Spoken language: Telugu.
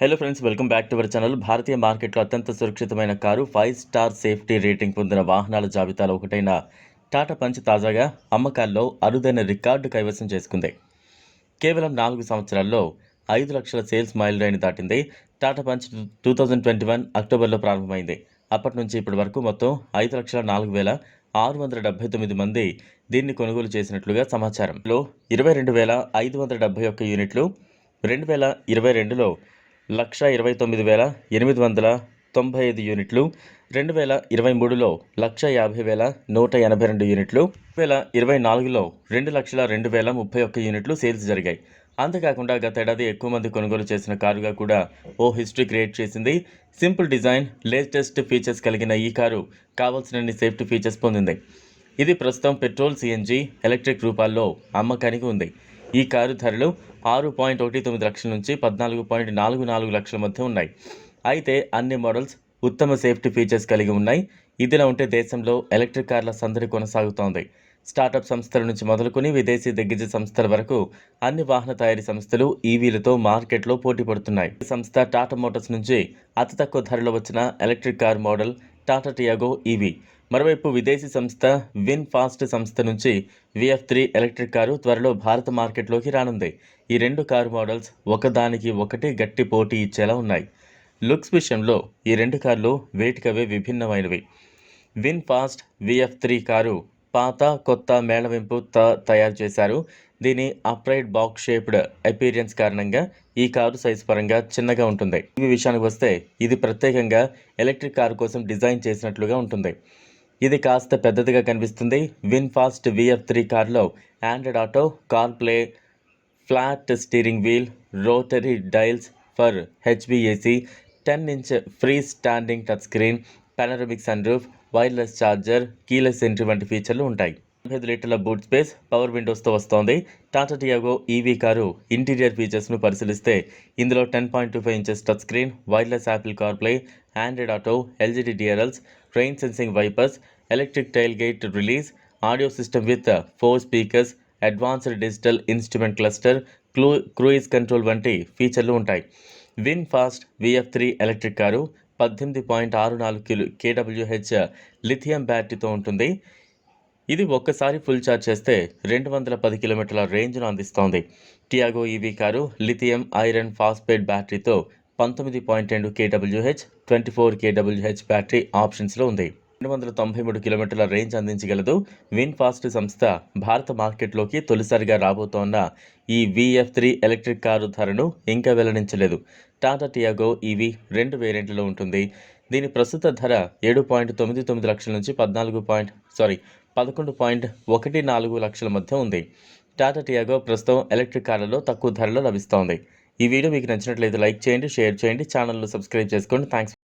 Hello friends welcome back to our channel భారతీయ మార్కెట్లో అత్యంత సురక్షితమైన car five star safety rating పొందిన వాహనాల జాబితాలో ఒకటైన టాటా పంచ్ తాజాగా అమ్మకాల్లో అరుదైన రికార్డు కైవసం చేసుకుంది. కేవలం నాలుగు సంవత్సరాల్లో ఐదు లక్షల సేల్స్ మైల్ రైన్ దాటింది. Tata Punch two thousand twenty one అక్టోబర్లో ప్రారంభమైంది. అప్పటి నుంచి ఇప్పటి వరకు మొత్తం ఐదు లక్షల నాలుగు వేల ఆరు వందల డెబ్బై తొమ్మిది మంది దీన్ని కొనుగోలు చేసినట్లుగా సమాచారంలో ఇరవై రెండు వేల ఐదు వందల డెబ్బై ఒక్క యూనిట్లు రెండు వేల ఇరవై రెండులో లక్ష ఇరవై తొమ్మిది వేల ఎనిమిది వందల తొంభై ఐదు యూనిట్లు రెండు వేల ఇరవై మూడులో లక్ష యాభై వేల నూట ఎనభై రెండు యూనిట్లు రెండు వేల ఇరవై నాలుగులో రెండు లక్షల రెండు వేల ముప్పై ఒక్క యూనిట్లు సేల్స్ జరిగాయి. అంతేకాకుండా గత ఏడాది ఎక్కువ మంది కొనుగోలు చేసిన కారుగా కూడా ఓ హిస్టరీ క్రియేట్ చేసింది. సింపుల్ డిజైన్ లేటెస్ట్ ఫీచర్స్ కలిగిన ఈ కారు కావాల్సినన్ని సేఫ్టీ ఫీచర్స్ పొందింది. ఇది ప్రస్తుతం పెట్రోల్ సిఎన్జి ఎలక్ట్రిక్ రూపాల్లో అమ్మకానికి ఉంది. ఈ కారు ధరలు ఆరు పాయింట్ ఒకటి తొమ్మిది లక్షల నుంచి పద్నాలుగు పాయింట్ నాలుగు నాలుగు లక్షల మధ్య ఉన్నాయి. అయితే అన్ని మోడల్స్ ఉత్తమ సేఫ్టీ ఫీచర్స్ కలిగి ఉన్నాయి. ఇదిలా ఉంటే దేశంలో ఎలక్ట్రిక్ కార్ల సందడి కొనసాగుతోంది. స్టార్టప్ సంస్థల నుంచి మొదలుకొని విదేశీ దిగ్గజ సంస్థల వరకు అన్ని వాహన తయారీ సంస్థలు ఈవీలతో మార్కెట్లో పోటీ పడుతున్నాయి. ఈ సంస్థ టాటా మోటార్స్ నుంచి అతి తక్కువ ధరలో వచ్చిన electric car model Tata Tiago EV. మరోవైపు విదేశీ సంస్థ విన్ ఫాస్ట్ సంస్థ నుంచి విఎఫ్ త్రీ ఎలక్ట్రిక్ కారు త్వరలో భారత మార్కెట్లోకి రానుంది. ఈ రెండు కారు మోడల్స్ ఒకదానికి ఒకటి గట్టి పోటీ ఇచ్చేలా ఉన్నాయి. లుక్స్ విషయంలో ఈ రెండు కార్లు వేటికవే విభిన్నమైనవి. VinFast VF three car పాత కొత్త మేళవింపు త తయారు చేశారు. దీని అప్రైట్ బాక్స్ షేప్డ్ అపీరియన్స్ కారణంగా ఈ కారు సైజ్ పరంగా చిన్నగా ఉంటుంది. ఈ విషయానికి వస్తే ఇది ప్రత్యేకంగా ఎలక్ట్రిక్ కారు కోసం డిజైన్ చేసినట్లుగా ఉంటుంది. ఇది కాస్త పెద్దదిగా కనిపిస్తుంది. విన్ ఫాస్ట్ విఎఫ్ త్రీ కారులో Android auto car play flat steering wheel rotary dials for హెచ్బిఏసి ten inch free standing touch screen panoramic sunroof wireless charger keyless entry వంటి ఫీచర్లు ఉంటాయి. ఐదు లీటర్ల బూట్ స్పేస్ పవర్ విండోస్తో వస్తోంది. Tata Tiago EV car interior ఫీచర్స్ను పరిశీలిస్తే ఇందులో ten point two five inches touch screen wireless Apple car play Android auto LED DRLs rain sensing wipers electric tail gate release audio system with four speakers advanced digital instrument cluster clue cruise control వంటి ఫీచర్లు ఉంటాయి. VinFast VF three electric car పద్దెనిమిది పాయింట్ ఆరు నాలుగు కిలో కేడబ్ల్యూహెచ్ లిథియం బ్యాటరీతో ఉంటుంది. ఇది ఒక్కసారి ఫుల్ ఛార్జ్ చేస్తే రెండు వందల పది కిలోమీటర్ల రేంజ్ను అందిస్తోంది. Tiago EV car lithium iron phosphate బ్యాటరీతో పంతొమ్మిది పాయింట్ రెండు KWH twenty four KWH battery ఆప్షన్స్లో ఉంది. రెండు వందల తొంభై మూడు కిలోమీటర్ల రేంజ్ అందించగలదు. విన్ ఫాస్ట్ సంస్థ భారత మార్కెట్లోకి తొలిసారిగా రాబోతోన్న ఈ విఎఫ్ త్రీ ఎలక్ట్రిక్ కారు ధరను ఇంకా వెల్లడించలేదు. టాటా టియాగో ఈవీ రెండు వేరియంట్లలో ఉంటుంది. దీని ప్రస్తుత ధర ఏడు పాయింట్ తొమ్మిది తొమ్మిది లక్షల నుంచి పద్నాలుగు పాయింట్ సారీ పదకొండు పాయింట్ ఒకటి నాలుగు లక్షల మధ్య ఉంది. టాటా టియాగో ప్రస్తుతం ఎలక్ట్రిక్ కార్లలో తక్కువ ధరలో లభిస్తోంది. ఈ వీడియో మీకు నచ్చినట్లయితే లైక్ చేయండి షేర్ చేయండి ఛానల్ను సబ్స్క్రైబ్ చేసుకోండి. థ్యాంక్స్